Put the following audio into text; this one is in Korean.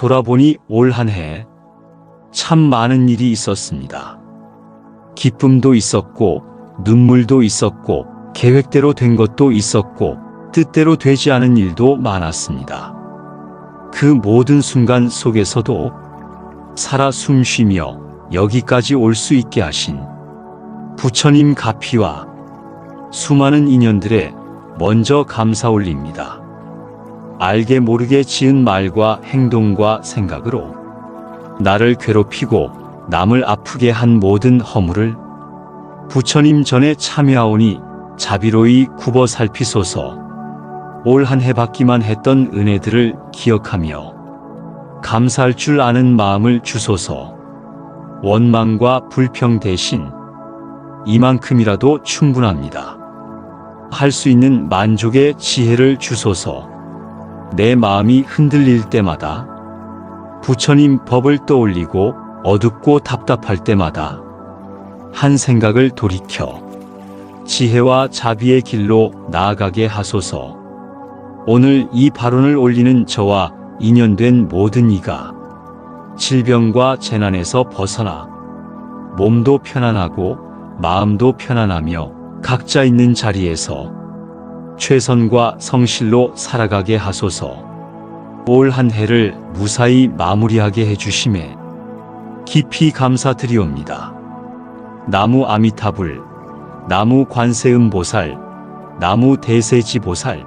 돌아보니 올 한 해 참 많은 일이 있었습니다. 기쁨도 있었고, 눈물도 있었고, 계획대로 된 것도 있었고, 뜻대로 되지 않은 일도 많았습니다. 그 모든 순간 속에서도 살아 숨 쉬며 여기까지 올 수 있게 하신 부처님 가피와 수많은 인연들에 먼저 감사 올립니다. 알게 모르게 지은 말과 행동과 생각으로 나를 괴롭히고 남을 아프게 한 모든 허물을 부처님 전에 참여하오니 자비로이 굽어 살피소서. 올 한 해 받기만 했던 은혜들을 기억하며 감사할 줄 아는 마음을 주소서. 원망과 불평 대신 이만큼이라도 충분합니다. 할 수 있는 만족의 지혜를 주소서 내 마음이 흔들릴 때마다 부처님 법을 떠올리고 어둡고 답답할 때마다 한 생각을 돌이켜 지혜와 자비의 길로 나아가게 하소서. 오늘 이 발언을 올리는 저와 인연된 모든 이가 질병과 재난에서 벗어나 몸도 편안하고 마음도 편안하며 각자 있는 자리에서 최선과 성실로 살아가게 하소서 올 한 해를 무사히 마무리하게 해주심에 깊이 감사드리옵니다. 나무 아미타불, 나무 관세음보살, 나무 대세지보살,